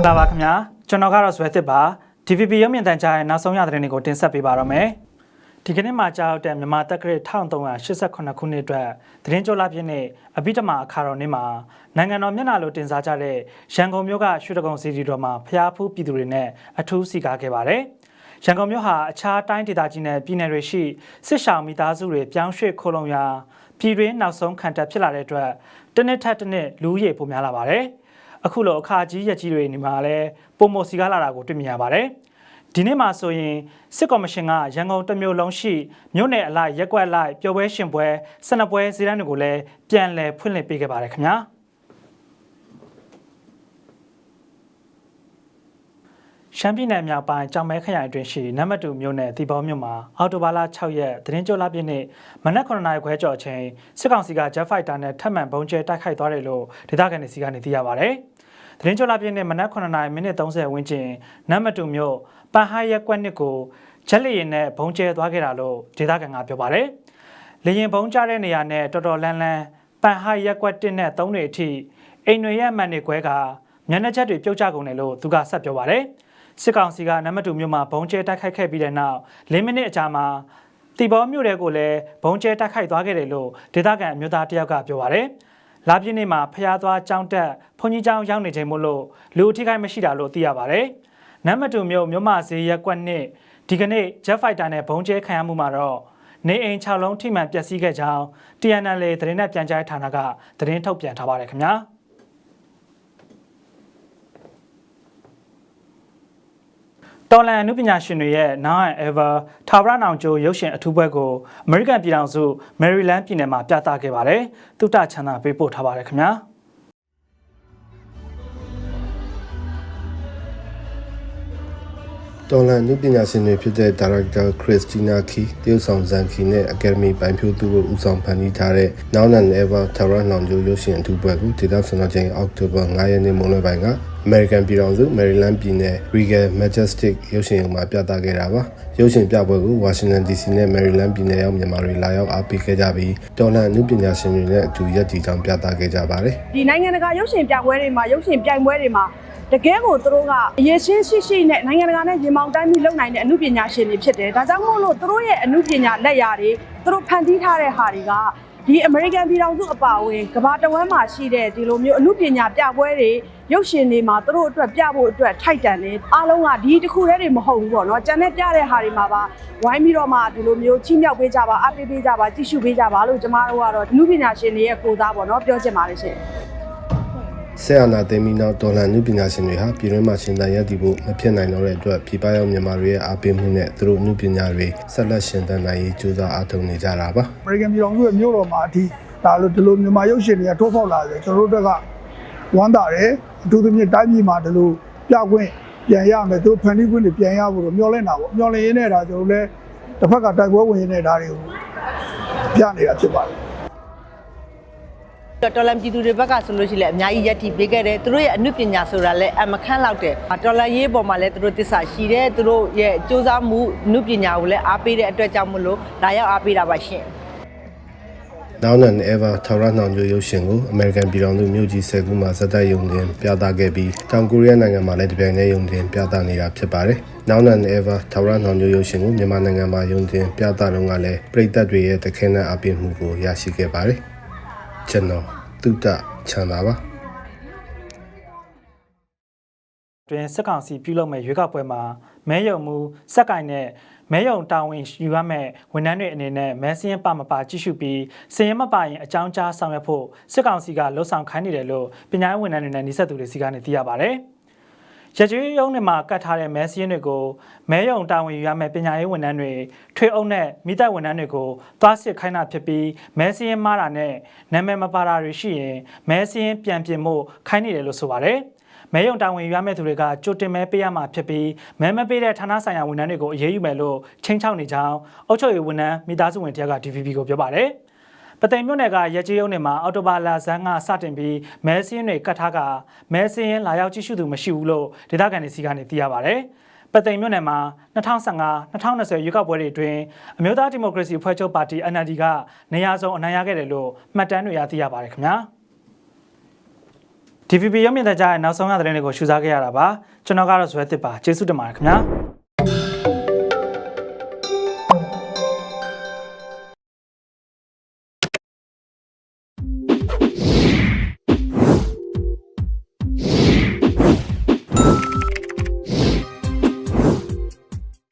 င်္ဂလာပါခင်ဗျာကျွန်တော်ကတော့ဇွဲသစ်ပါ DVB ရုပ်မြင်သံကြားရဲ့နောက်ဆုံးရသတင်းတွေကိုတင်ဆက်ပေးပါရမယ်ဒီကနေ့မှာကြားရောက်တဲ့မြန်မာတက္ကရာ1388ခုနှစ်အတွက်သတင်းကြိုလာပြည့်နဲ့အဘိဓမ္မာအခါတော်နေ့မှာနိုင်ငံတော်မျက်နှာလိုတင်စားကြတဲ့ရန်ကုန်မြို့ကရွှေတကုံစီတီတော်မှာဖျားဖူးပြည်သူတွေနဲ့အထူးစီကားခဲ့ပါတယ်ရန်ကုန်မြို့ဟာအခြားတိုင်းဒေသကြီးနဲ့ပြည်နယ်တွေရှိစစ်ရှောင်မိသားစုတွေပြောင်းရွှေ့ခိုးလုံရာပြည်တွင်းနောက်ဆုံးခံတပ်ဖြစ်လာတဲ့အတွက်တစ်နှစ်ထက်တစ်နှစ်လူဦးရေပိုများလာပါတယ်။ အခုလိုအခါကြီးရက်ကြီးတွေနေမှာလဲပုံမစီကားလာတာကိုတွေ့မြင်ရပါတယ်။ဒီနေ့မှာဆိုရင်စစ်ကော်မရှင်ကရန်ကုန်တစ်မြို့လုံးရှိမြို့နယ်အလိုက်ရက်ကွက်အလိုက်ပျော်ပွဲရှင်ပွဲဆနပွဲစည်းတန်းတွေကိုလည်းပြန်လည်ဖွင့်လှစ်ပေးခဲ့ပါတယ်ခင်ဗျာ။ ရှမ်းပြည်နယ်မြောက်ပိုင်းကြောင်မဲခရိုင်အတွင်းရှိနံပါတ်2မြို့နယ်ဒီဘောမြို့မှာအော်တိုဘာလ6ရက်သတင်းကြိုလာပြည့်နေ့မနက်9နာရီခွဲကျော်အချိန်စစ်ကောင်စီက Jet Fighter နဲ့ထပ်မံပုံကျဲတိုက်ခိုက်သွားတယ်လို့ဒေသခံတွေစီကနေသိရပါဗျ။သတင်းကြိုလာပြည့်နေ့မနက်9နာရီမိနစ်30ဝန်းကျင်နံပါတ်2မြို့ပန်ဟိုင်ရက်ကွက်နစ်ကိုဂျက်လီရင်နဲ့ပုံကျဲသွားခဲ့တာလို့ဒေသခံကပြောပါတယ်။လေရင်ပုံကျတဲ့နေရာနဲ့တော်တော်လန်းလန်းပန်ဟိုင်ရက်ကွက်1နဲ့3တွေအထိအိမ်တွေရဲ့မှန်တွေခွဲကမျက်နှာချက်တွေပြုတ်ကျကုန်တယ်လို့သူကဆက်ပြောပါတယ်။ စစ်ကောင်စီကနံပါတ်2မြို့မှာဘုံကျဲတိုက်ခိုက်ခဲ့ပြီးတဲ့နောက်၄မိနစ်အကြာမှာတီဘောမြို့တဲကိုလည်းဘုံကျဲတိုက်ခိုက်သွားခဲ့တယ်လို့ဒေသခံအမျိုးသားတယောက်ကပြောပါရယ်လာပြည့်နေ့မှာဖျားသွားကြောင်းတက်ဘုန်းကြီးကျောင်းရောက်နေချိန်မို့လို့လူအထိခိုက်မရှိတာလို့သိရပါရယ်နံပါတ်2မြို့မြို့မဈေးရက်ကွက်နှစ်ဒီကနေ့ Jet Fighter နဲ့ဘုံကျဲခံရမှုမှာတော့နေအိမ်6လုံးထိမှန်ပျက်စီးခဲ့ကြောင်း TNL သတင်းနဲ့ပြန်ကြားဌာနကသတင်းထုတ်ပြန်ထားပါတယ်ခင်ဗျာ။ တော်လန်အနုပညာရှင်တွေရဲ့ Now and Ever ထာဝရနောင်ကျိုးရုပ်ရှင်အထူးပွဲကို American ပြည်ထောင်စု Maryland ပြည်နယ်မှာပြသခဲ့ပါတယ်။သုတချမ်းသာပေးပို့ထားပါတယ်ခင်ဗျာ။တော်လန်နုပညာရှင်တွေဖြစ်တဲ့ဒါရိုက်တာခရစ်စတီနာခီတရုတ်ဆောင်ဇန်ခီနဲ့အကယ်ဒမီပိုင်ဖြိုးသူတို့ဦးဆောင်ဖန်တီးထားတဲ့ Now and Ever ထာဝရနောင်ကျိုးရုပ်ရှင်အထူးပွဲကိုဒေသစံတော်ချိန်အောက်တိုဘာ9ရက်နေ့မွန်းလွဲပိုင်းက American ပြည်ထောင်စု Maryland ပြည်နယ် Regal Majestic ရုပ်ရှင်ရုံမှာပြသခဲ့တာပါရုပ်ရှင်ပြပွဲကို Washington DC နဲ့ Maryland ပြည်နယ်ရောက်မြန်မာတွေလာရောက်အားပေးခဲ့ကြပြီးတော်လန်အနုပညာရှင်တွေနဲ့အတူရက်တည်ကြောင်းပြသခဲ့ကြပါတယ်ဒီနိုင်ငံတကာရုပ်ရှင်ပြပွဲတွေမှာရုပ်ရှင်ပြိုင်ပွဲတွေမှာ တကယ်ကိုသူတို့ကအရေးချင်းရှိရှိနဲ့နိုင်ငံတကာနဲ့ရင်မောင်တိုင်းပြီးလုပ်နိုင်တဲ့အမှုပညာရှင်တွေဖြစ်တယ်။ဒါကြောင့်မို့လို့သူတို့ရဲ့အမှုပညာလက်ရာတွေသူတို့ဖန်တီးထားတဲ့ဟာတွေကဒီ American ပြည်ထောင်စုအပါအဝင်ကမ္ဘာတဝန်းမှာရှိတဲ့ဒီလိုမျိုးအမှုပညာပြပွဲတွေရုပ်ရှင်တွေမှာသူတို့အတွက်ပြဖို့အတွက်ထိုက်တန်တယ်အားလုံးကဒီတစ်ခုတည်းတွေမဟုတ်ဘူးပေါ့နော်ကြံတဲ့ပြတဲ့ဟာတွေမှာပါဝိုင်းပြီးတော့မှဒီလိုမျိုးချီးမြှောက်ပေးကြပါအားပေးပေးကြပါကြည့်ရှုပေးကြပါလို့ကျမတို့ကတော့အမှုပညာရှင်တွေရဲ့ကိုယ်စားပေါ့နော်ပြောချင်ပါတယ်ရှင် ဆက်အာနာသိမ်းပြီးနောက်တော်လန်နုပညာရှင်တွေဟာပြည်တွင်းမှာရှင်သန်ရပ်တည်ဖို့မဖြစ်နိုင်တော့တဲ့အတွက်ပြည်ပရောက်မြန်မာတွေရဲ့အားပေးမှုနဲ့သူတို့နုပညာတွေဆက်လက်ရှင်သန်နိုင်ရေးကြိုးစားအားထုတ်နေကြတာပါအမေရိကန်ပြည်ထောင်စုရဲ့မြို့တော်မှာအထိဒါလိုဒီလိုမြန်မာရုပ်ရှင်တွေကထိုးဖောက်လာတယ်ကျွန်တော်တို့ကဝမ်းသာတယ်အထူးသဖြင့်တိုင်းပြည်မှာဒီလိုပြခွင့်ပြန်ရမယ်သူဖန်တီးခွင့်တွေပြန်ရဖို့တော့မျှော်လင့်တာပေါ့မျှော်လင့်ရင်းနဲ့ဒါကျွန်တော်တို့လည်းတစ်ဖက်ကတိုက်ပွဲဝင်ရင်းနဲ့ဒါတွေကိုပြနေတာဖြစ်ပါတယ် တော်လန်ပြည်သူတွေဘက်ကဆိုလို့ရှိရင်လည်းအများကြီးယက်တီပေးခဲ့တယ်သူတို့ရဲ့အနုပညာဆိုတာလည်းအမခန့်လောက်တယ်တော်လန်ရေးပေါ်မှာလည်းသူတို့တစ္ဆာရှိတယ်သူတို့ရဲ့စူးစမ်းမှုအနုပညာကိုလည်းအားပေးတဲ့အတွက်ကြောင့်မလို့ဒါရောက်အားပေးတာပါရှင် Now and Ever ထာဝရနှောင်ကျိုးရုပ်ရှင်ကို American ပြည်ထောင်စုမြို့ကြီး၁၀ခုမှာဇက်တိုက်ရုံတင်ပြသခဲ့ပြီးတောင်ကိုရီးယားနိုင်ငံမှာလည်းတပြိုင်တည်းရုံတင်ပြသနေတာဖြစ်ပါတယ်။ Now and Ever ထာဝရနှောင်ကျိုးရုပ်ရှင်ကိုမြန်မာနိုင်ငံမှာရုံတင်ပြသတုန်းကလည်းပြည်သက်တွေရဲ့တခဲနဲ့အပြည့်မှုကိုရရှိခဲ့ပါတယ်။ ကျွန်တော်တုဒ္ဒချမ်းသာပါတွင်စစ်ကောင်စီပြုလုပ်မဲ့ရွေးကောက်ပွဲမှာမဲယုံမှုစက်ကင်နဲ့မဲယုံတာဝန်ယူရမဲ့ဝန်ထမ်းတွေအနေနဲ့မဲစင်းပမပါကြည့်ရှုပြီးစည်ရင်မပါရင်အကြောင်းကြားဆောင်ရွက်ဖို့စစ်ကောင်စီကလှုံ့ဆော်ခိုင်းနေတယ်လို့ပညာရေးဝန်ထမ်းတွေနဲ့နှိစက်သူတွေစီကနေသိရပါဗျ။ ရကျွေးရုံးတွေမှာကတ်ထားတဲ့မဲစင်းတွေကိုမဲယုံတာဝန်ယူရမဲ့ပညာရေးဝန်ထမ်းတွေထွေအုပ်နဲ့မိသက်ဝန်ထမ်းတွေကိုသွားစစ်ခိုင်းတာဖြစ်ပြီးမဲစင်းမားတာနဲ့နာမည်မပါတာတွေရှိရင်မဲစင်းပြန်ပြင်ဖို့ခိုင်းနေတယ်လို့ဆိုပါတယ်။မဲယုံတာဝန်ယူရမယ့်သူတွေကကြိုတင်မဲပေးရမှာဖြစ်ပြီးမဲမပေးတဲ့ဌာနဆိုင်ရာဝန်ထမ်းတွေကိုအရေးယူမယ်လို့ချင်းချောက်နေကြောင်းအုပ်ချုပ်ရေးဝန်ထမ်းမိသားစုဝင်တယောက်က DVB ကိုပြောပါတယ်။ ပသိမ်မြို့နယ်ကရဲကြီးရုံးနယ်မှာအော်တိုဘာလာဇန်ကစတင်ပြီးမဲစင်းတွေကတ်ထားကမဲစင်းလာရောက်ကြည့်ရှုသူမရှိဘူးလို့ဒေသခံတွေစီကနေသိရပါတယ်။ပသိမ်မြို့နယ်မှာ2015-2020ရွေးကောက်ပွဲတွေအတွင်းအမျိုးသားဒီမိုကရေစီအဖွဲ့ချုပ်ပါတီ NLD ကနေရာစုံအနိုင်ရခဲ့တယ်လို့မှတ်တမ်းတွေရသိရပါတယ်ခင်ဗျာ။ DVB ရုပ်မြင်သံကြားရဲ့နောက်ဆုံးရသတင်းတွေကိုရှုစားခဲ့ရတာပါကျွန်တော်ကတော့ဇွဲသစ်ပါကျေးဇူးတင်ပါတယ်ခင်ဗျာ